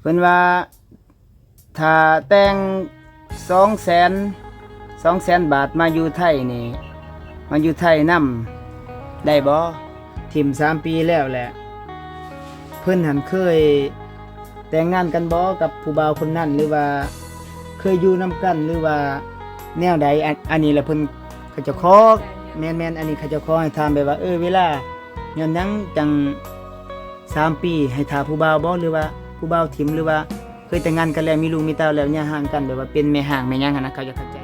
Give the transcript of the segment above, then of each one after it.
เพิ่นว่าถ้าแต่งสองแสนสองแสนบาทมาอยู่ไทยนี่ มาอยู่ไทยนำได้บ่ทิมสามปีแล้วแหละ เพิ่นหันเคย แต่งงานกันบ่กับผู้บ่าวคนนั้นหรือว่าเคยอยู่นํกันหรือว่าแนวใดอันอันนี้แหละเพิ่นเขาจะขอแม่นอันนี้เขาจะขอให้ถามไปว่า เออเวลาย้อนยังจังสามปีให้ทาผู้บ่าวบ่หรือว่า ผู้บ่าวทิมหรือว่าเคยแต่งงานกันแล้วมีลูกมีเต้าแล้วเนี่ยห่างกันแบบว่าเป็นแม่ห่างแม่หยังหันนะเขาจะเข้าใจ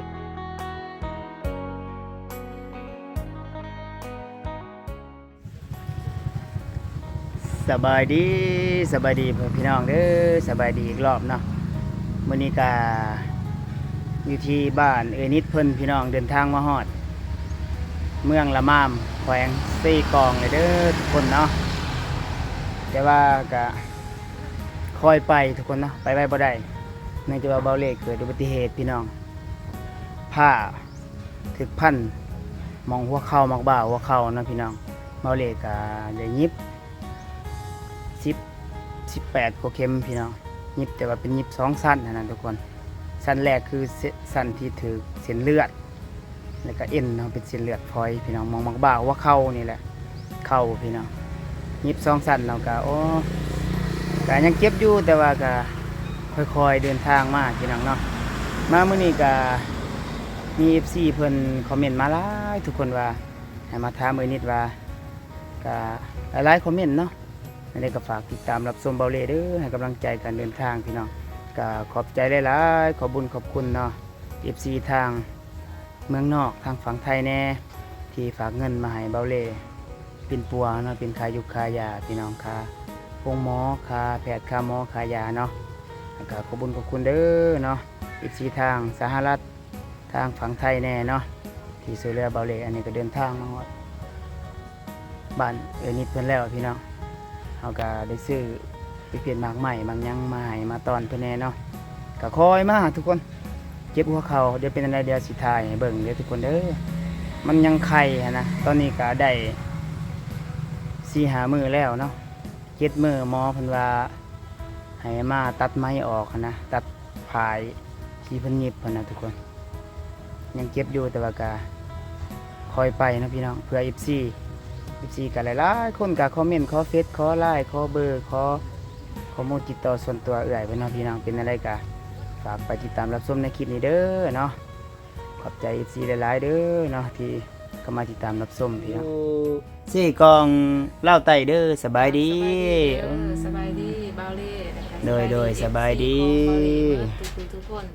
สบายดีสบายดีพ่อพี่น้องเด้อสบายดีอีกรอบเนาะมื้อนี้ก็อยู่ที่บ้านเอนิดเพิ่นพี่น้องเดินทางมาฮอด เมืองละมามแขวงซี่กองเลยเด้อทุกคนเนาะแต่ว่าก็ คอยไปทุกคนเนาะไปไว้บ่ได้เนื่องจากว่าเบาเลกเกิดอุบัติเหตุพี่น้องผ้าถึกพันมองหัวเข่ามองบ่าหัวเข่านะพี่น้องเบาเลกก็ได้ยิบสิบสิบแปดกว่าเข็มพี่น้องยิบแต่ว่าเป็นยิบสองสั้นนะนะทุกคนสั้นแรกคือสั้นที่ถือเส้นเลือด แล้วก็เอ็นเนาะเป็นเส้นเลือดพลอยพี่น้องมองมักบ่าว่าเข้านี่แหละเข้าพี่น้องยิบสองสั้นเราก็โอ้ ก็ยังเจ็บอยู่แต่ว่าก็ค่อยๆเดินทางมาพี่น้องเนาะมาเมื้อนี้ก็มี FC เพิ่นคอมเมนต์มาหลายทุกคนว่าให้มาถามเอ้นิดว่าก็หลายๆคอมเมนต์เนาะอันนี้ก็ฝากติดตามรับชมเบาเล่เด้อให้กำลังใจการเดินทางพี่น้องก็ขอบใจหลายๆขอบุญขอบคุณเนาะ FC ทางเมืองนอกทางฝั่งไทยแน่ที่ฝากเงินมาให้เบาเล่เป็นปัวเนาะเป็นคายุคคายาพี่น้องคา พงหมอคาแพทย์คาหมอคายาเนาะแล้วก็ขอบุญขอบคุณเด้อเนาะ FC ทางสหรัฐทางฝั่งไทยแน่เนาะที่ช่วยเหลือเบาเล่อันนี้ก็เดินทางมาฮอดบ้านเอนิดเพิ่นแล้วพี่น้องเขาก็ได้ซื้อไปเปลี่ยนมากใหม่บางยังมาให้มาตอนเพื่นแน่เนาะก็คอยมาทุกคนเจ็บหัวเขาเดี๋ยวเป็นอะไรเดี๋ยวสิทายเบิ่งเดี๋ยวทุกคนเด้อมันยังไข่หั้นนะตอนนี้ก็ได้สี่หามือแล้วเนาะ เจ็ดมือหมอเพิ่นว่าให้มาตัดไม้ออกนะตัดผายที่เพิ่นหยิบเพิ่นนะทุกคน ยังเจ็บอยู่แต่ว่าก็คอยไปนะพี่น้องเพื่อ FC อีซีกันหลายๆคนกับคอมเมนต์ขอเฟซขอไลน์ขอเบอร์ขอข้อมูลติดต่อส่วนตัวเอื่อยไปเนาะพี่น้องเป็นอะไรกะฝากไปติดตามรับชมในคลิปนี้เด้อเนาะขอบใจอีซีหลายๆเด้อเนาะที่ามาติดตามรับชมพี่น้องสี่กองเล่าไตเด้อสบายดีเออสบายดีบาวเล่นะคะโดยโดยสบายดีทุกคนทุกคน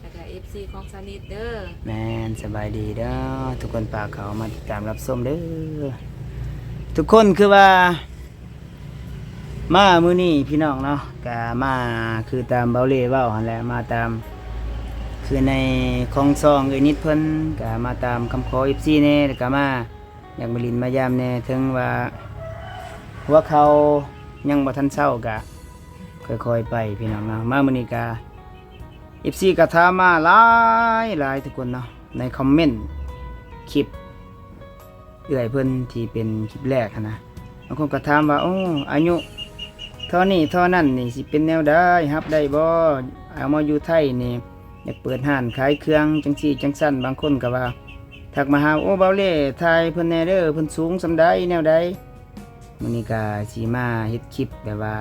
แล้วก็เอฟซีของสนิทเด้อแมนสบายดีเด้อทุกคนฝากเขามาติดตามรับชมเด้อทุกคนคือว่า มามื้อนี้พี่น้องเนาะกามาคือตามเบาเล่เว้าหั่นแหละมาตาม คือในคลองซองเอ้ยนิดเพิ่นกามาตามคำขอ FC แน่แล้วก็มาอยากมาลินมายามแน่ถึงว่าหัวเขายังบ่ทันเช้ากะค่อยๆไปพี่น้องเนาะมามื้อนี้กา FC ก็ถามมาหลายหลายทุกคนเนาะในคอมเมนต์คลิปเอื้อยเพิ่นที่เป็นคลิปแรกนะบางคนก็ถามว่าโอ้อายุเท่านี้เท่านั้นนี่สิเป็นแนวได้ครับได้บ่เอามาอยู่ไทยนี่ อยากเปิดห้านขายเครื่องจังซี่จังสั้นบางคนก็ว่าทักมาหาโอ้เบาเล่ไทยเพิ่นแนเด้อเพิ่นสูงสำใดแนวใดมื้อนี้ก็สิมาเฮ็ดคลิปแบบว่า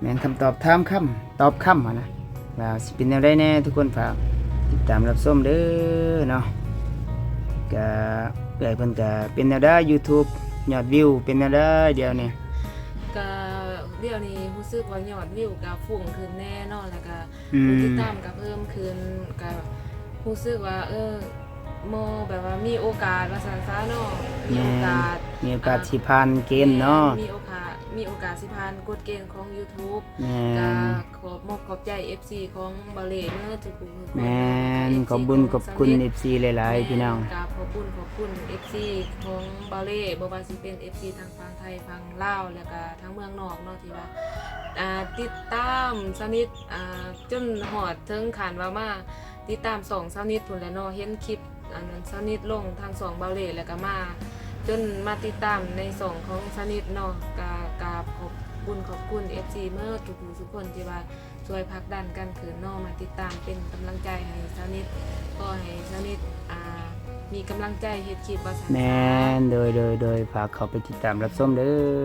แม่นคำตอบถามคำตอบคำอะนะว่าสิเป็นแนวใดแน่ทุกคนฝากติดตามรับชมเด้อเนาะก็เอื้เพิ่นก็เป็นแนวได้ YouTube ยอดวิวเป็นแนวได้เดียวนี่ก็ เดี๋ยวนี้รู้สึกว่ายอดวิวก็ฝุ่งขึ้นแน่เนอนแล้วก็อืผู้มติดตามก็เพิ่มขึ้นก็รู้สึกว่า เออโมแบบว่ามีโอกาสว่าซั่นซะเนาะมีโอกาสมีโอกาสสิผ่านเกณฑ์เนาะมีโอกาสมีโอกาสสิผ่านกฎเกณฑ์ของ YouTube แม่ก็นขอบมอบขอบใจ FC ของบาเลเนอร์ทุกคนแม่นขอบบุญขอบคุณ FC หลายๆพี่น้องกร ขอบคุณขอบคุณ FC ของบาเล่บ่ว่าสิเป็น FC ทางฝั่งไทยฝั่งลาวแล้วก็ทั้งเมืองนอกเนาะที่ว่าอ่าติดตามสนิทอ่าจนหอดถึงขันว่ามาติดตามสองสนิทพุ่นแหล้วเนาะเห็นคลิปอันนั้นสนิทลงทางสองบาเล่แล้วก็มา จนมาติดตามในสองของสนิทเนาะกากราบขอบบุญขอบคุณ FC เมื่อทุกผู้ทุกคนที่ว่าช่วยผลักดันกันขืนนอกมาติดตามเป็นกำลังใจให้สาวนิดก็ให้สาวนิดอ่า มีกำลังใจเฮ็ดคลิปว่าซั่นแมซะนโดยโดยโดยฝากเขาไปติดตามรับชมเด้อ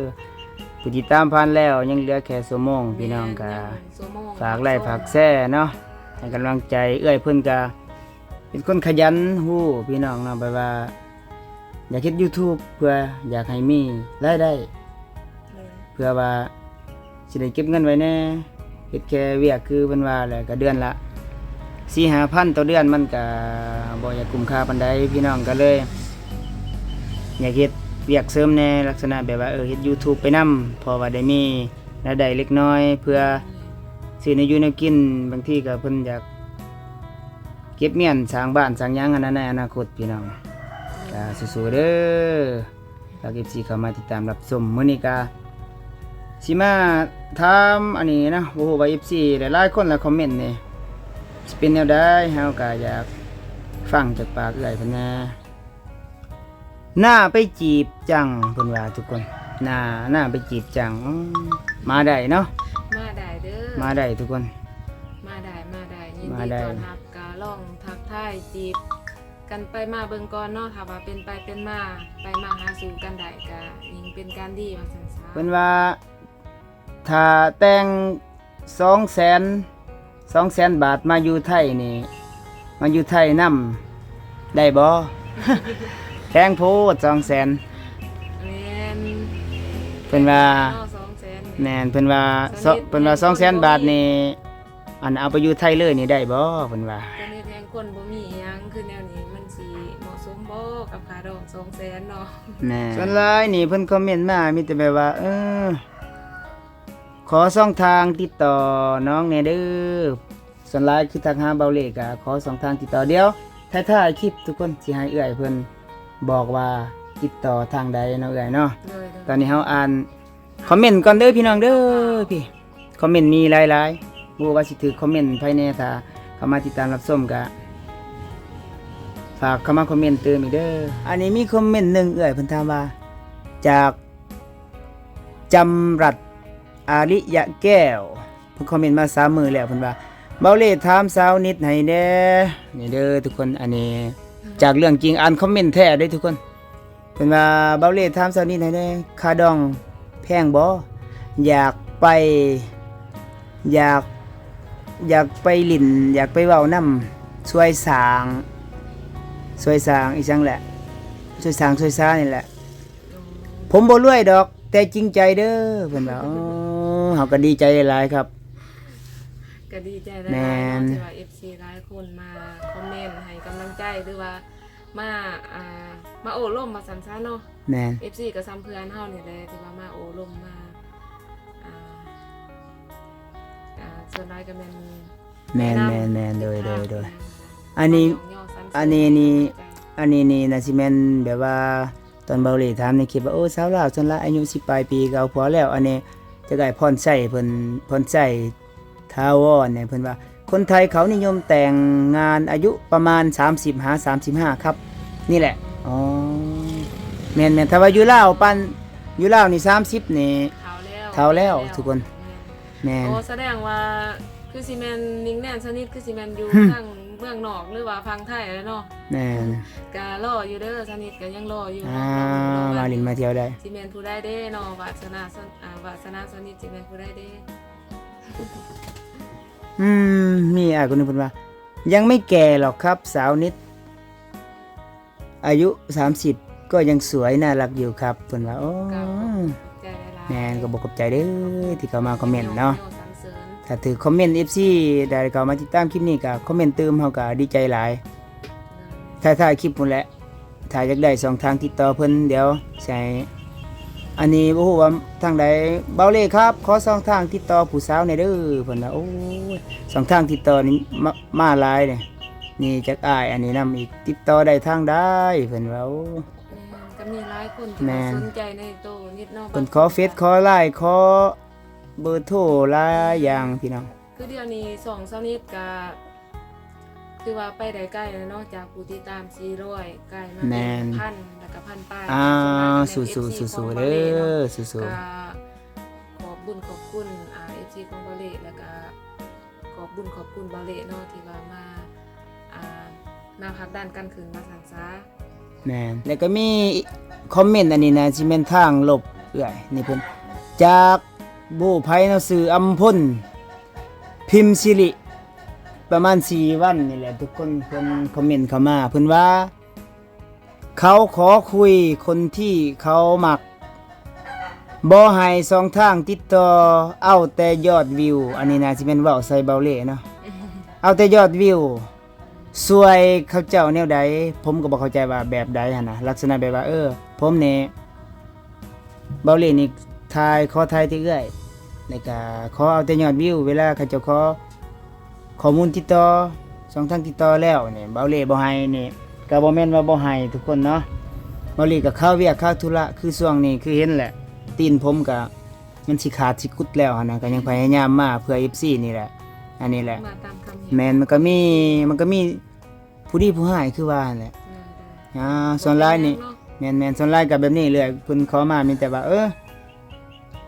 ผู้ติดตามพันแล้วยังเหลือแค่สมงพี่น้องกาฝากไล่ฝากแซ่เนาะให้กำลังใจเอื้อยเพิ่นกาเป็นคนขยันฮู้พี่น้องเนาะแบบว่า อยากเฮ็ด YouTube เพื่ออยากให้มีรายได้เพื่อว่าสิได้เก็บเงินไว้แน่เฮ็ดแค่เวียกคือเพิ่นว่าแหละก็เดือนละ 4-5,000ต่อเดือนมันก็บ่อยากคุ้มค่าปานใดพี่น้องก็เลย อยากเฮ็ดเวียกเสริมแน่ลักษณะแบบว่าเออเฮ็ด YouTube ไปนํเพอว่าได้มีรายได้เล็กน้อย เพื่อซื้อในอยู่ในกินบางทีก็เพิ่นอยากเก็บเมียนสร้างบ้านสร้างหยังอันนั้นในอนาคตพี่น้องก็สู้ๆเด้อฝาก FC เข้ามาติดตามรับชมมื้อนี้ก็สิมาถามอันนี้นะบ่ฮู้ว่า FC หลายๆคนหลายคอมเมนต์นี่ สิเป็นแนวใดเฮาก็อยากฟังจากปากเอื้อยเพิ่นแหน่หน้าไปจีบจังเพิ่นว่าทุกคนหน้าหน้าไปจีบจังอืมมาได้เนาะมาได้เด้อ มาได้ทุกคน มาได้มาได้ยินมาดีได้ ต้อนรับกาล่องทักทายจีบ กันไปมาเบิ่งก่อนเนาะถ้าว่าเป็นไปเป็นมาไปมาหาสู่กันได้ก็ยิ่งเป็นการดีว่าซั่นซะเพิ่นว่าถ้าแต่ง2แสน 2แสนบาทมาอยู่ไทยนี่ มาอยู่ไทยนํได้บ่ แพงโพด2แสนแม่นเพิ่นว่าเนาะ200,000แม่นเพิ่นว่าซเพิ่นว่า2แสนบาทนี่อันเอาไปอยู่ไทยเลยนี่ได้บ่เพิ่นว่าตอนนี้แทงคนบ่มีอิหยังคือแนวนี้มันสิเหมาะสมบ่กับค่าดอก200,000เนาะแม่ส่วนหลายนี่เพิ่นคอมเมนต์มามีแต่แบบว่า เออ ขอช่องทางติดต่อน้องแหน่เด้อส่วนหลายคือทางหาเบาเลกอะขอช่องทางติดต่อเดียวท้ายๆคลิปทุกคนสิให้เอื้อยเพิ่นบอกว่าติดต่อทางใดเนาะเอื้อยเนาะเลยตอนนี้เฮาอ่านคอมเมนต์ก่อนเด้อพี่น้องเด้อพี่คอมเมนต์มีหลายๆบ่ว่าสิถือคอมเมนต์ภายในถ้าเข้ามาติดตามรับชมก็ฝากเข้ามาคอมเมนต์เติมอีกเด้ออันนี้มีคอมเมนต์หนึงเอื้อยเพิ่นถามว่าจากจำรัด อาริยะแก้วเพิ่นคอมเมนต์มาสามมือแล้วเพิ่นว่าเบาเล่ถามสาวนิดให้แน่นี่เด้อทุกคนอันนี้จากเรื่องจริงอ่านคอมเมนต์แท้เด้อทุกคนเพิ่นว่าเบาเล่ถามสาวนิดให้แน่ค่าดองแพงบ่อยากไป อยากอยากไปลิ่นอยากไปเว้านํช่วยสางช่วยสางอีจังแหละช่วยสางช่วยซ่านี่แหละ ผมบ่รวยดอก แต่จริงใจเด้อเพิ่นว่าอ๋อ เฮาก็ดีใจหลายครับ ก็ดีใจได้แม่เนาะนที่ว่า FC หลายคนมาคอมเมนต์ให้กำลังใจหรือว่ามาอ่ามาโอ้ล่มมาสันซะเนาะ แม่น FC ก็ซ้ำเพื่อนเฮานี่แหละที่ว่ามาโอ้ล่มมาอ่าอ่าส่วนน้อยก็แม่นแม่นแนะนำแม่นแม่นโดยโดยโดยแม่นอันนี้ย่อๆสั้ๆอันนี้นี่ อันนี้นี่น่าสิแม่นแบบว่าตอนเบาหลีถามในคลิปว่าโอ้สาวลาวส่วนละอายุ10ปลายปีก็เอาพอแล้ว อันนี้ จะได้พรใช้เพิ่นพรใช้ทาวรเนี่ยเพิ่นว่า คนไทยเขานิยมแต่งงานอายุประมาณ 30หา35 ครับ นี่แหละอ๋อแม่นแม่นถ้าว่าอยู่ลาวปันอยู่ลาวนี่30นี่เท่าแล้วเท่าแล้วทุกคนแม่นแม่น โอ้แสดงว่าคือซีเมนนิ่งแน่นสนิทคือซีเมนอยู่หึทาง เมืองนอกหรือว่าพังไทยแล้วเนาะแม่นกะรออยู่เด้อสนิทก็ยังรออยู่อ่าเนาะมาลินมาเที่ยวได้ซีเมนผู้ได้เด้เนาะวาสนาสนอ่าวาสนาสนิทซีเมนผู้ได้เด้อืมมีอะคนหนึงพูดว่า ยังไม่แก่หรอกครับสาวนิด อายุ 30 ก็ยังสวยน่ารักอยู่ครับเพิ่นว่าโอ้ก็ใจหลายๆแม่นก็บอกกับใจเด้อที่เขามาคอมเมนต์เนาะ ถ้าถือคอมเมนต์ FC ได้เขามาติดตามคลิปนี้ก็คอมเมนต์เติมเฮาก็ดีใจหลายถ้าถ่ายคลิปพุ่นแหละถ้าอยากได้สองทางติดต่อเพิ่นเดี๋ยวใช้อันนี้บ่ฮู้ว่าทางใดเบาเล่ครับ ขอสองทางติดต่อผู้สาวหน่อยเด้อเพิ่นว่าโอ้ยสองทางติดต่อนี่มามาหลายเนี่ยนี่จักอ้ายอันนี้นํอีกติดต่อได้ทางใดเพิ่นว่าโอ้แม่นก็มีหลายคนที่แม่น สนใจในโตนิดเนาะเพิ่นขอเฟซขอไลน์ขอ เบอร์โทรหลายอย่างพี่น้อง คือเดี๋ยวนี้สองสนิทก็คือว่าไปได้ใกล้แล้วเนาะจากผู้ติดตาม400ใกล้มาแม่เป็นนพันแล้วก็พันป้ายอ่าส่วนมากก็สู้เป็นๆ FC สู้ๆของเด้บาเล่เนาะอสู้ ก็ขอบบุญขอบคุณอ่า FC ของบาเล่แล้วก็ขอบบุญขอบคุณบาเล่เนาะที่ว่ามาอ่ามาพักด้านกันคืนมาสันซาแม่นแล้วก็มีคอมเมนต์อันนี้นะสิแม่นทางลบเอื้อยนี่เพิ่นจาก บูไผเนาะสื่ออัมพลพิมพ์สิริประมาณ4วันนี่แหละทุกคนเพิ่นคอมเมนต์เข้ามาเพิ่นว่า เขาขอคุยคนที่เขามักบ่ให้สองทางติดต่อเอาแต่ยอดวิว อันนี้นะสิแม่นเว้าใส่เบาเล่เนาะเอาแต่ยอดวิวสวยเขาเจ้าแนวใดผมก็บ่เข้าใจว่าแบบใดหั่นนะลักษณะแบบว่าเออ ผมนี่เบาเล่นี่ทายขอทายที่เอื้อย แล้วก็ขอเอาแต่ยอดวิวเวลาเขาเจ้าขอข้อมูลติดต่อสองทางติดต่อแล้วนี่เบาเล่บ่ให้นี่ก็บ่แม่นว่าบ่ให้ทุกคนเนาะเบาเล่ก็เข้าเวียกเข้าธุระคือช่วงนี้คือเห็นแหละ ตีนผมก็มันสิขาดสิกุดแล้วหั่นนะก็ยังพยายามมาเพื่อ FC นี่แหละ อันนี้แหละ มาตามคำเห็นแมนมันก็มีมันก็มีผู้ดีผู้หายคือว่าหั่นแหละได้ได้อ่าส่วนหลายนี่เาะแมนแมนส่วนหลายกับแบบนี้เลยเพิ่นขอมามีแต่ว่าเออ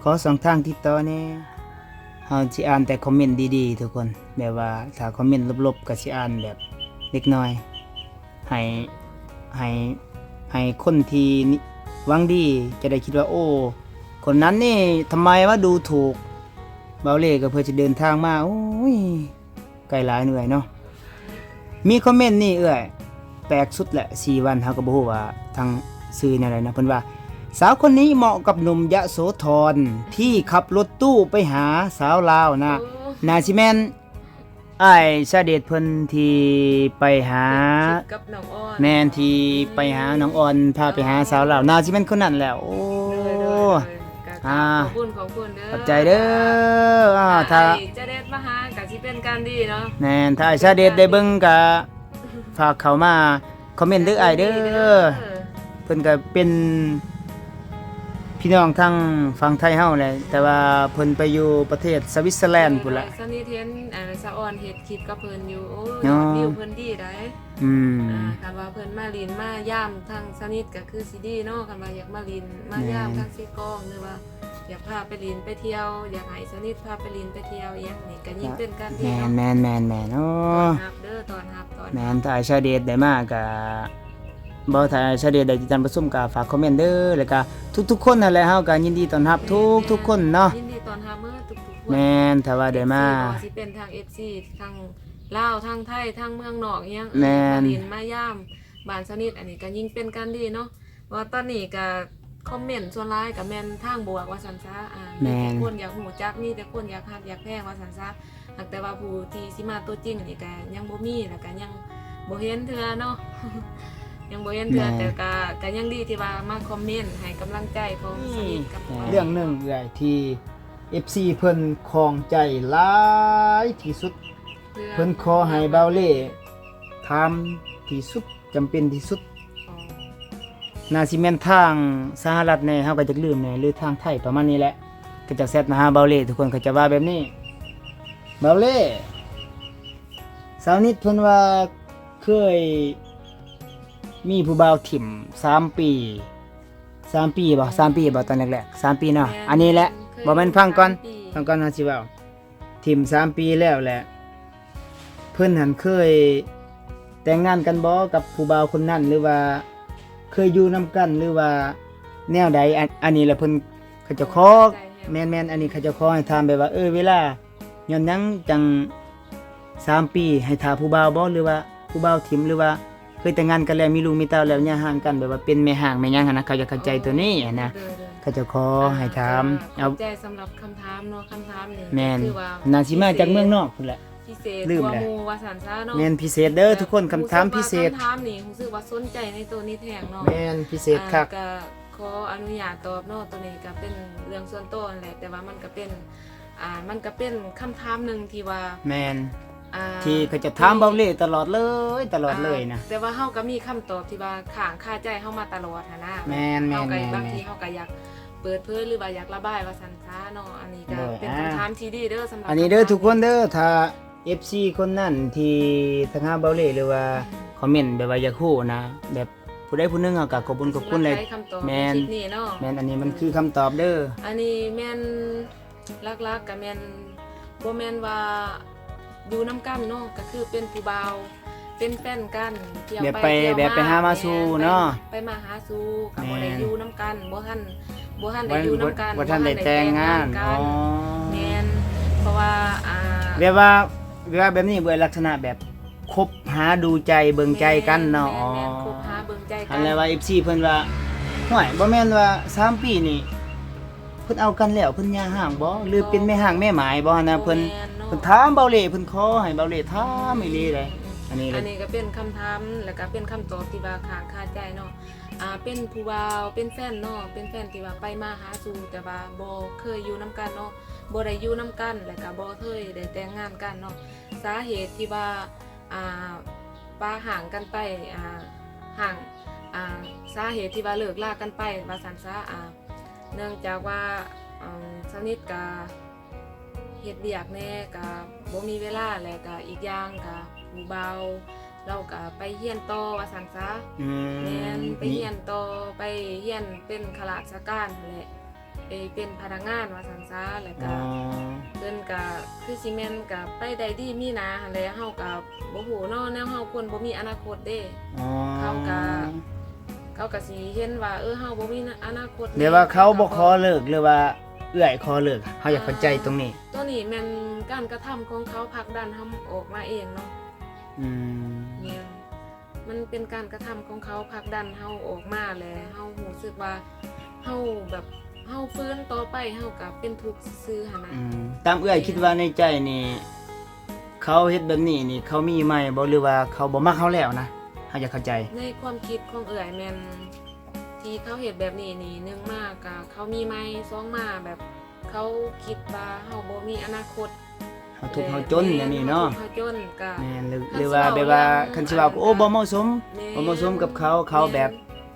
ขอสองทางติดต่อแนี่เฮาสิอ่านแต่คอมเมนต์ดีๆ ทุกคนแบบว่าถ้าคอมเมนต์ลบๆก็สิอ่านแบบเล็กน้อย ให้ให้ให้คนที่นิหวังดีจะได้คิดว่า โอ้ คนนั้นนี่ทำไมว่าดูถูกเบาเล่ก็เพื่อจะเดินทางมาโอ้ยไกลหลายเหนื่อยเนาะมีคอมเมนต์นี่เอ้อยแปลกสุดแหละ4วันเฮาก็บ่ฮู้ว่าทางซื้อแนวใดนะเพิ่นว่า สาวคนนี้เหมาะกับหนุ่มยะโสธรที่ขับรถตู้ไปหาสาวลาวนะโอ้นาซิแมนอ้ายชาเดชเพิ่นที่ไปหาคิดกับน้องอ้อนแม่นที่ไปหาน้องออนพาไปหาสาวลาวนาซิแมนคนนั้นแหละโอ้เลยเลยเลยก็อ่าขอบคุณของคุณเด้อขอบใจเด้ออ่าถ้าไอ้จะเด็ดมาหากับที่เป็นการดีเนาะแม่นถ้าอ้ายชาเดชได้เบิ่งก็ฝากเข้ามาคอมเมนต์เด้ออ้ายเด้อเพิ่นก็เป็น พี่น้องทางฝั่งไทยเฮาแหละแต่ว่าเพิ่นไปอยู่ประเทศสวิตเซอร์แลนด์พุ่นละ สนิทเห็นอ่าสะออนเฮ็ดคลิปกับเพิ่นอยู่โอ้ยอ๋อ วิวเพิ่นดีได้อืม อ่าคันว่าเพิ่นมาลินมาย่ามทางสนิทก็คือสิดีเนาะคันว่าอยากมาลินมาย่ามแม่นทางซีกล้องหรือว่า อยากพาไปลินไปเที่ยว อยากให้สนิทพาไปลินไปเที่ยวอีหยังนี่ก็ยิ่งเป็นการดีแม่นเนาะแม่นแม่นแม่นโอ้ตอนรับเด้อตอนรับตอนแม่รับนถ้าชาเดชได้มาก็ บ่ถ้าชาเดชได้ติดตามประชุมก็ฝากคอมเมนต์เด้อแล้วก็ทุกๆ คนนั่นแหละเฮาก็ยินดีต้อนรับทุกทุกคนเนาะยินดีต้อนรับเมื่อทุกๆคนแม่นถ้าว่าได้มาบ่สิเป็นทาง FC ทางลาวทางไทยทางเมืองนอกอิหยังแม่นมาลินมาย่ามบ้านสนิทอันนี้ก็ยิ่งเป็นการดีเนาะว่าตอนนี้ก็คอมเมนต์ส่วนร้ายกับแม่นทางบวกว่าสันซะอ่ามีแต่คนอยากหูจักมีแต่คนอยากฮักอยากแพงว่าสันซะหากแต่ว่าผู้ที่สิมาตัวจริงอันนี้ก็ยังบ่มีแล้วก็ยังบ่เห็นเทื่อเนาะ ยังบ่เห็นเทื่อแต่ก็ก็ยังดีที่ว่ามาคอมเมนต์ให้กำลังใจของสนิทกับเรื่องหนึงเอื้อยที่ FC เพิ่นคลองใจหลายที่สุด เพิ่นขอให้เบาเล่ถามที่สุดจำเป็นที่สุด นาซิเมนทางสหรัฐเนี่ยเขาก็จะลืมเนี่ยหรือทางไทยประมาณนี้แหละ ก็จะแซดมาหาเบาเล่ทุกคนก็จะว่าแบบนี้ เบาเล่สาวนิดเพิ่นว่าเคย มีผู้บ่าวถิ่มสามปีสามปีบ่สามปีบ่ตอนแรกๆสามปีเนาะอันนี้แหละบ่แม่นฟังก่อนฟังก่อนนะสิเว้าถิ่มสามปีแล้วแหละ เพิ่นหันเคย แต่งงานกันบ่กับผู้บ่าวคนนั้นหรือว่า เคยอยู่นํกันหรือว่าแนวใดอันอันนี้แหละเพิ่นเขาจะขอแม่นๆอันนี้เขาจะขอให้ถามแบบว่า เออเวลาย้อนหยังจังสามปีให้ถาผู้บ่าวบ่หรือว่าผู้บ่าวถิ่มหรือว่า เคยแต่งงานกันแล้วมีลูกมีเต้าแล้วอย่าห่างกันแบบว่าเป็นแม่ห่างแม่หยังหั้นนะเขาจะเข้าใจตัวนี้อะนะเด้อๆเขาจะขอให้ถามเอาเอา ใจสำหรับคำถามเนาะคำถามนี่แม่น คือว่านาสิมาจากเมืองนอกพุ่นแหละ พิเศษลืมกว่าแล้ว หมู่ว่าสันซะเนาะแม่นพิเศษเด้อทุกคนคำถามพิเศษ คำถามนี่รู้สึกว่าสนใจในตัวนี้แทงเนาะ แม่นพิเศษคัก อ่าก็ขออนุญาตตอบเนาะตัวนี้ก็เป็นเรื่องส่วนตัวนั่นแหละแต่ว่ามันก็เป็นอ่ามันก็เป็นคำถามหนึ่งที่ว่าแม่นอ่า ที่เขาจะถามเบาเล่ตลอดเลยตลอดเลยนะาแต่ว่าเฮาก็มีคำตอบที่ว่าข้างคาใจเฮามาตลอดหันนะแม่นแม่นเฮาก็แม่นบางทีเฮาก็อยากเปิดเผยหรือว่าอยากระบายว่าสันซะเนาะอันนี้ก็โดยเป็นอ่าคำถามที่ดีเด้อสำหรับอันนี้เด้อทุกคนเด้อถ้า FC คนนั้นที่ทางหาเบาเล่หรือว่าคอมเมนต์แบบว่าอยากฮู้นะแบบผู้ใดผู้หนึงเอาก็ขอบคุณขอบคุณเลยสำหรับใครคำตอบแม่นคลิปนี้เนาะแม่นอันนี้มันคือคำตอบเด้ออันนี้แม่นลักๆก็แม่นบ่แม่นว่า อยู่นํกันเนาะก็คือเป็นผู้บ่าวเป็นแฟนกันเที่ยวแบบไปเที่ยวแบบไปหามาสู่แม่เนาะไปมาหาสู่ก็บ่แม่ได้นอยู่นํกันบ่ทันบ่ทันได้บ่อยู่นํกันบ่ทันได้แต่งงานกัอ๋อแม่นเพราะว่าอ่าแบบว่าแบบว่าแบบนี้เบ่ลักษณะแบบคบหาดูใจเบิ่งใจกันเนาะอ๋อแม่นๆคบหาเบิ่งใจกัอันแรกว่า FC เพิ่นว่าห่วยบ่แม่นว่าสามปีนี่เพิ่นเอากันแล้วเพิ่นย่าห่างบ่หรือเป็นแม่ห่างแม่หมายบ่หั่นนะเพิ่นบ่แม่เนาะเพิ่นถามเบาเล่เพิ่นขอให้เบาเล่ถามอีหลีเลยอันนี้เลอัยนนี้ก็เป็นคำถามแล้วก็เป็นคำตอบที่ว่าค้างคาใจเนาะอ่าเป็นผู้บ่าวเป็นแฟนเนาะเป็นแฟนที่ว่าไปมาหาสู่แต่ว่าบ่เคยอยู่นํกันเนาะบ่ได้อยู่นํกันแล้วก็บ่เคยได้แต่งงานกันเนาะสาเหตุที่ว่าอ่าป้าห่างกันไปอ่าห่างอ่าสาเหตุที่ว่าเลิกลากันไปว่าซั่นซะอ่าเนื่องจากว่าอืมสนิทกับ เฮ็ดเวียกแหน่ก็บ่มีเวลาแล้วก็อีกอย่างก็ผู้เบาเราก็ไปเฮียนต่อว่าซั่นซะอืมแม่นไปเฮียนต่อไปเฮียนเป็นข้าราชการนั่นแหละไปเป็นพนักงานว่าซั่นซะแล้วอ๋ก็อเพิ่นก็คือสิแม่นก็ไปได้ดีมีหนาหั่นแหละเฮาก็บ่ฮู้เนาะแนวเฮาคนบ่มีอนาคตเด้ อ๋อเขาก็ เขาก็สิเห็นว่าเออเฮาบ่มีอนาคตเดี๋ยวว่าเขาบ่ขอเลิกหรือว่า เอื้อยขอเลิกเฮาอยากเข้าใจตรงนี้ ตัวนี้แม่นการกระทำของเขาผลักดันเฮาออกมาเองเนาะอืมเนี่ยมันเป็นการกระทำของเขาผลักดันเฮาออกมาเลยเฮารู้สึกว่าเฮาแบบเฮาฟื้นต่อไปเฮาก็เป็นทุกข์ซื่อๆหั่นนะอืมตามเอื้อยคิดว่าในใจนี่เขาเฮ็ดแบบนี้นี่เขามีไหมบ่หรือว่าเขาบ่มักเขาแล้วนะเฮาอยากเข้าใจ ในความคิดของเอื่อยแม่น ที่เขาเฮ็ดแบบนี้นี่หนึงมากก็เขามีไหมสองมาแบบ เขาคิดว่าเฮาบ่มีอนาคตเฮาทุกข์เฮาจนอย่างนี้เนาะเฮาจนก็แม่นหรือหรือว่าแบบว่าคันสิว่าโอ้บ่เหมาะสมแม่บ่เหมาะสมกับเขาเขาแบบ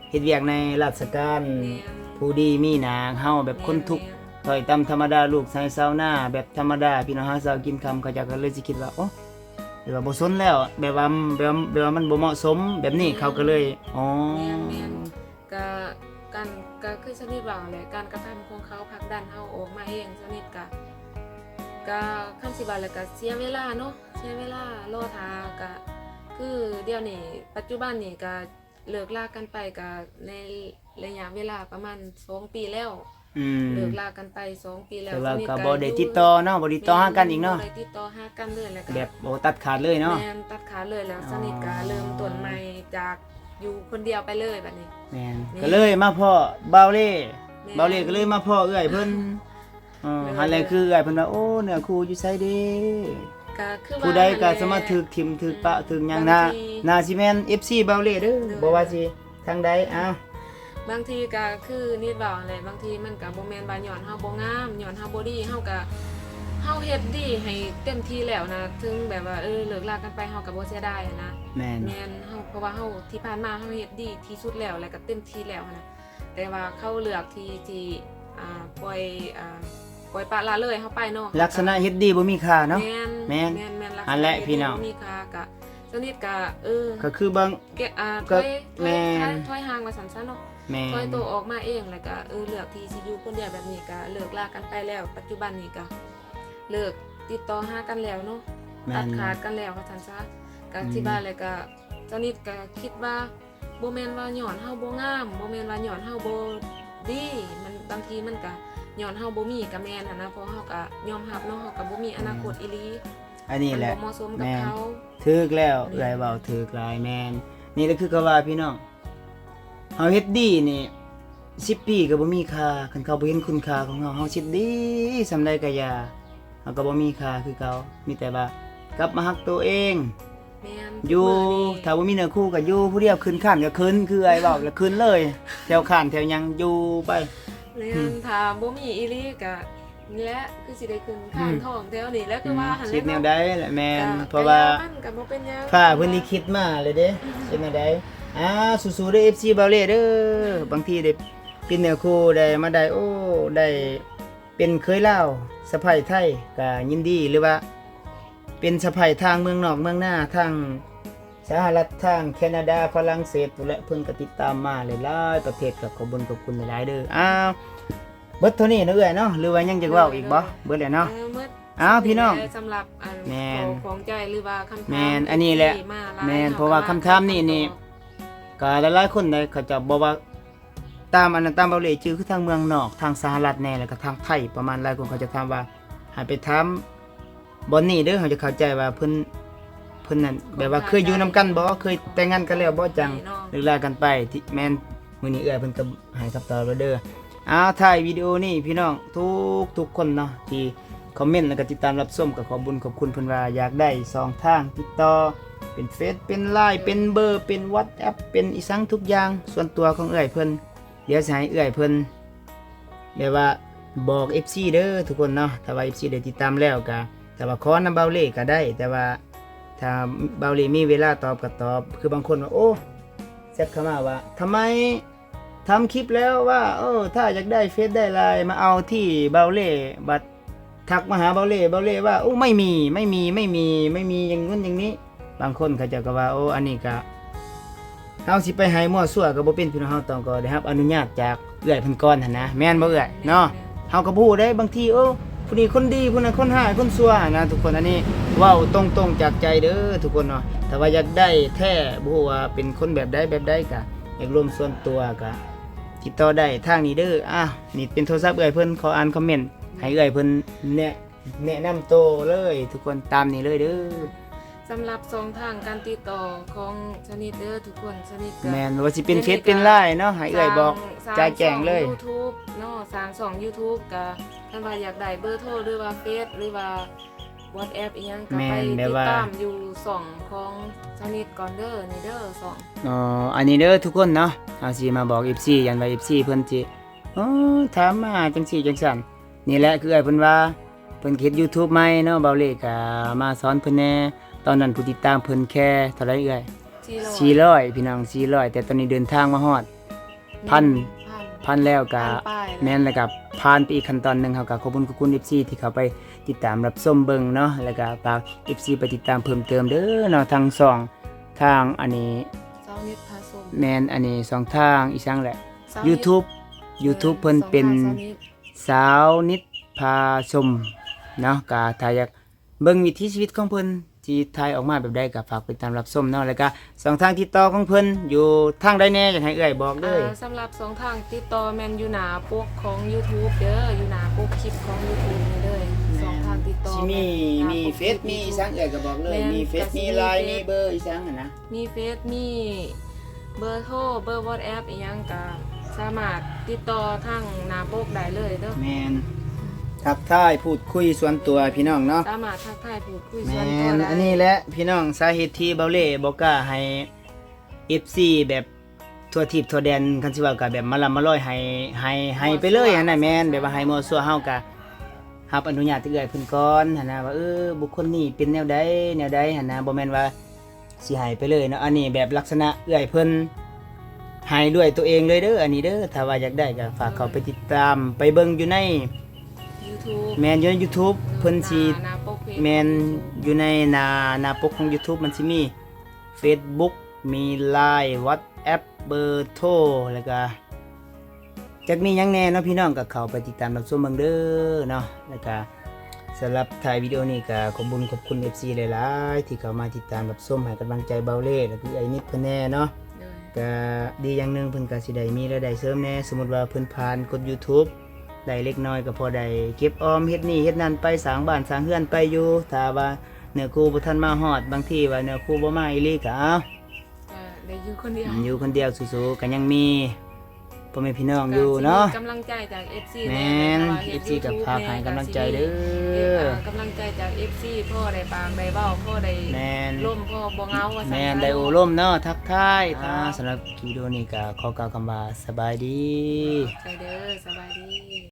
เฮ็ดเวียกในราชการแม่นผู้ดีมีหนาเฮาแบบคนทุกข์แม่นถอยตามธรรมดาลูกชายชาวนาแบบธรรมดาพี่น้องหาเช้ากินค่ำเขาเจะก็เลยสิคิดว่าโอ้แบบว่าบ่สนแล้วแบบว่าแบบว่าแบบว่ามันบ่เหมาะสมแบบนี้เขาก็เลยอ๋อแม่นแม่น ก็การก็คือชนิดว่าแหละการกระทำของเขาผลักดันเฮาออกมาเองชนิดก็ก็คำสิว่าแล้วก็เสียเวลาเนาะเสียเวลารอทาก็คือเดี๋ยวนี้ปัจจุบันนี่ก็เลิกลากันไปก็ในระยะเวลาประมาณสองปีแล้วอืมเลิกลากันไปสองปีแล้วแต่ว่าชนิก็ดบ่ได้ติดต่อเนาะบ่ติดต่อหากันอีกเนาะบ่ได้ติดต่อหากันเลยแล้วก็แบบบ่ตัดขาดเลยเนาะแม่นตัดขาเลยแล้วอ๋อสนิทก็เริ่มต้นใหม่จาก อยู่คนเดียวไปเลยแบบนี้ แม่นนี่ก็เลยมาพ่อเบาเล่แม่น เบาเล่ก็เลยมาพ่อเอื้อยเพิ่นอ๋อเลยหันแลคือเอื้อยเพิ่นว่าโอ้เนื้อคู่อยู่ไสเด้ก็คือว่าผู้ใดก็หั่นแหละสามารถถึกทิมถึกปะถึกหยังบางนะทีนาสิแม่น FC เบาเล่เด้อเด้อบ่ว่าสิทางใดอ้าวบางทีก็คือนิดเว้าอะไรบางทีมันก็บ่แม่นว่าย้อนเฮาบ่งามย้อนเฮาบ่ดีเฮาก็เฮาเฮ็ดดีให้เต็มที่แล้วนะ ถึงแบบว่าเออเลิกลากันไปเฮาก็บ่เสียดายอะนะแม่น แม่นเฮาเพ ราะว่าเฮาที่ผ่านมาเฮาเฮ็ดดีที่สุดแล้วแล้วก็เต็มที่แล้วนะแต่ว่าเขาเลือกที่ที่อ่าปล่อยอ่าปล่อยปละละเลยเฮาไปเนาะลักษณะเฮ็ดดีบ่มีค่าเนาะแม่นแม่นแม่นแม่นลักษณอันแหละพี่น้องมีค่ากะสนิทกะเออก็คือบางเกะอ่าถก็อยถแม่อยนถอยห่างมาสันซะเนาะแม่ถอยนตัวออกมาเองแล้วก็เออเลือกที่สิอยู่คนเดียวแบบนี้ก็เลิกลากันไปแล้ว ปัจจุบันนี้ก็เลิกติดต่อหากันแล้วเนาะแม่ตัดนขาดกันแล้วว่าซั่นซะก็อืมที่บ้านเลยก็ สนิทก็คิดว่าบ่แม่นว่าหย่อนเฮาบ่งามบ่แม่นว่าหย่อนเฮาบ่ดีมันบางทีมันก็หย่อนเฮาบ่มีก็แม่นหันนะเพราะเฮาก็ยอมรับเนาะเฮาก็บ่มีอนาคตอีหลีอันนี้แหละมันบ่เหมาะสมกับแม่นเขาถึกแล้วแม่นเอื้อยเว้าถึกหลายแม่นนี่แหละคือเขาว่าพี่น้องเฮาเฮ็ดดีนี่10ปีก็บ่มีค่าคันเขาบ่เห็นคุณค่าของเฮาเฮาสิดีสำใดก็อย่าเฮาก็บ่มีค่าคือเขามีแต่ว่ากลับมาฮักตัวเอง แม่นอยู่มื้นี้ถ้าบ่มีเนื้อคู่ก็อยู่ผู้เดียวขึ้นข้านก็ขึ้นคือไอ้เว้าแล้วขึ้นเลย แถวข้านแถวหยังอยู่ไปแม่นถ้าบ่มีอีหลีก็นี่แหละคือสิได้ขึ้นข้างอืมท้องแถวนี้แล้วคือว่าหั่นแหคิละดแนวเนาะใดแหละแม่นก็เพราะว่าก็ย่มันก็บ่เป็นหยังฟ้าเพิ่นลิขิตมาเลยเด้คิดแนวใดอ่าสู้ๆเด้อ FC เบาเล่เด้อบางทีได้เป็นเนื้อคู่ได้มาได้โอ้ได้เป็นเคยลาวสะใภ้ไทยก็ยินดีหรือว่า เป็นสะใภ้ทางเมืองนอกเมืองหน้าทางสหรัฐทางแคนาดาฝรั่งเศสพู้นแหละเพิ่นก็ติดตามมาหลายๆประเทศก็ขอบคุญขอบคุณหลายๆเด้ออ้าวเบิดเท่านี้เนาะเอ้อยเนาะหรือว่ายังจะเว้าอีกบ่เบิดแล้วเนาะเออหมดอ้าวพี่น้องสำหรับอันแม่นของของใจหรือว่าคำถามแม่นอันนี้แหละที่มาลายแม่นขเพราะว่าคำถามนี่นี่ ก็หลายๆคนได้เขาจะบอกว่าตามอันนั้นตามเบาเลยจือคือทางเมืองนอกทางสหรัฐแน่แล้วก็ทางไทยประมาณหลายคนเขาจะถามว่าให้ไปถาม บอนนี่เด้อเขาจะเข้าใจว่าเพิ่นเพิ่นนั่นแบบว่าเคยอยู่นํกันบ่เคยแต่งงานกันแล้วบ่จังนี่เนาะเลิกลากันไปที่แม่นมื้อนี้เอื้อยเพิ่นก็ให้คำตอบแล้วเด้ออ้าวถ่ายวิดีโอนี่พี่น้องทุกทุกคนเนาะที่คอมเมนต์แล้วก็ติดตามรับชมก็ขอบุญขอบคุณเพิ่นว่าอยากได้สองทางติดต่อเป็นเฟซเป็นไลน์เป็นเบอร์เป็นวอทแอปเป็นอีสังทุกอย่าง ส่วนตัวของเอื้อยเพิ่นเดี๋ยวจะให้เอื้อยเพิ่นแบบว่าบอก FC เด้อทุกคนเนาะถ้าว่า FC ได้ติดตามแล้วก็ แต่ว่าขอนำเบาเล่ก็ได้ แต่ว่าถ้าเบาเล่มีเวลาตอบก็ตอบ คือบางคนว่าโอ้แซดเข้ามาว่าทำไมทำคลิปแล้วว่าเออถ้าอยากได้เฟซได้ไลน์มาเอาที่เบาเล่บัดทักมาหาเบาเล่เบาเล่ว่าโอ้ไม่มีไม่มีไม่มีไม่มีอย่างนู้นอย่างนี้ บางคนเขาจะก็ว่าโอ้อันนี้ก็เฮาสิไปให้มั่วซั่วก็บ่เป็นพี่น้องเฮาต้องก็ได้รับ อนุญาตจากเอื้อยเพิ่นก่อนหั่นนะ แม่นบ่เอื้อยเนาะเฮาก็บ่ฮู้ได้บางทีโอ้ ผู้นี้คนดีผู้นั้นคนห้าคนซัวนะทุกคนอันนี้เว้าตรงๆจากใจเด้อทุกคนเนาะถ้าว่าอยากได้แท้บ่ฮู้ว่าเป็นคนแบบใดแบบใดก็อยากร่วมส่วนตัวก็ติดต่อได้ทางนี้เด้ออ้าวนี่เป็นโทรศัพท์เอื้อยเพิ่นขออ่านคอมเมนต์ให้เอื้อยเพิ่นแนะแนะนำโตเลย ทุกคนตามนี้เลยเด้อ สำหรับสองทางการติดต่อของชนิดเด้อทุกคนชนิดก็แมนว่าสิเป็นเฟซเป็นไลน์เนาะให้เอ่ยบอกสร้างจ่ายแจงเลย ช่อง YouTube เนาะสร้างช่อง YouTube ก็ท่านว่าอยากได้เบอร์โทรหรือว่าเฟซหรือว่า WhatsApp อีหยังก็แม่ไปนแบติบดว่า ตามอยู่สองของชนิดก่อนเด้อนี่เด้อสอง อ๋ออันนี้เด้อทุกคนเนาะเอาสิมาบอก FC ยันว่า FC เพิ่นสิอ๋อถามมาจังซี่จังซั่นนี่แหละคือไอ้เพิ่นว่าเพิ่นเฮ็ด YouTube ใหม่เนาะเบาเลขก็มาสอนเพิ่นแหน่ ตอนนั้นผู้ติดตามเพิ่นแค่เท่าไหร่เอ่ยที่ร้อย400พี่น้อง400แต่ตอนนี้เดินทางมาฮอดพันพันพันแล้วก็พันป้ายแม่นแล้วก็ผ่านไปอีกขั้นตอนหนึงเฮาก็ขอบคุณขอบคุณ FC ที่เข้าไปติดตามรับชมเบิ่งเนาะแล้วก็ฝาก FC ไปติดตามเพิ่มเติมเด้อเนาะทางช่องทางอันนี้เสานิดผสมแมนอันนี้สองทางอีกสังแหละเสานิด YouTube YouTube เพิ่นเป็นสองทางสานิดสาวนิดพาชมเนาะก็ถ้าอยากเบิ่งวิถีชีวิตของเพิ่น ที่ถ่ายออกมาแบบใดก็ฝากไปตามรับชมเนาะแล้วก็สองทางติดต่อของเพิ่นอยู่ทางใดแน่อยากให้เอ่ยบอกเลยอ่าสำหรับสองทางติดต่อแมนอยู่หนาปกของ YouTube เด้ออยู่หนาปกคลิปของ YouTube นี่เลยสองทางติดต่อสิมีแนมีหน้าปกเฟคลิซปมีอี YouTube สังเอ่ยก็บอกเลย แม่นมีเฟซก็สิมีมีไลน์เฟซ มีเบอร์อีสังอะนะมีเฟซมีเบอร์โทรเบอร์ WhatsApp อีหยังก็สามารถติดต่อทางหน้าปกได้เลยเด้อแมน ทักทายพูดคุยส่วนตัวพี่น้องเนาะสามารถทักทายพูดคุยแมส่วนตัวนได้อันนี้แหละพี่น้องสาเหตุที่เบาเล่บอกกล้าให้ FC แบบทั่วทิพย์ทั่วแดนคันสิว่าก็แบบมาลำมาลอยให้ให้ให้ไปเลยหั่นน่ะแม่นแบบว่าให้มั่วซั่วเฮาก็รับอนุญาตที่เอื้อยเพิ่นก่อนหั่นน่ะว่าเออบุคคลนี้เป็นแนวใดแนวใดหั่นน่ะบ่แม่นว่าสิให้ไปเลยเนาะอันนี้แบบลักษณะเอื้อยเพิ่นให้ด้วยตัวเองเลยเด้ออันนี้เด้อถ้าว่าอยากได้ก็ฝากเขาไปติดตามไปเบิ่งอยู่ใน YouTube แม่นอยู่ใน YouTube เพิ่นสิหน้าปกเพจ แมนอยู่ในหน้าหน้าปกของ YouTube มันสิมี Facebook มี Line WhatsApp เบอร์โทรแล้วก็จักมีหยังแน่เนาะพี่น้องก็เข้าไปติดตามรับชมเบิ่งเด้อเนาะแล้วก็สำหรับถ่ายวิดีโอนี้ก็ขอบคุญขอบคุณ FC หลายๆที่เข้ามาติดตามรับชมให้กำลังใจเบาเล่แล้วก็ไอ้นิดเพิ่นแน่เนาะเลยก็ดีอย่างหนึงเพิ่นก็สิได้มีรายได้เสริมแหน่สมมุติว่าเพิ่นผ่านกด YouTube ได้เล็กน้อยก็พอได้เก็บออมเฮ็ดนี่เฮ็ดนั่นไปสร้างบ้านสร้างเฮือนไปอยู่ถ้าว่าเนื้อคู่บ่ทันมาฮอดบางทีว่าเนื้อคู่บ่มาอีหลีก็เอาก็ได้อยู่คนเดียวอยู่คนเดียวสู้ๆก็ยังมีพ่อแม่พี่น้องอยู่เนาะก็สิมีกำลังใจจาก FC แม่นว่าฮ็ด FC กับ YouTube พาให้กำลังใจเด้อเอ่อกำลังใจจาก FC พ่อได้ปากได้เบ้าพ่อได้แม่นร่มพ่อบ่เหงาว่าซั่นแม่นซะได้โอร่มเนาะทักทายอ่าสำหรับคลิปวิดีโอนี้ก็ขอกล่าวคำว่าสบายดีใจเด้อสบายดี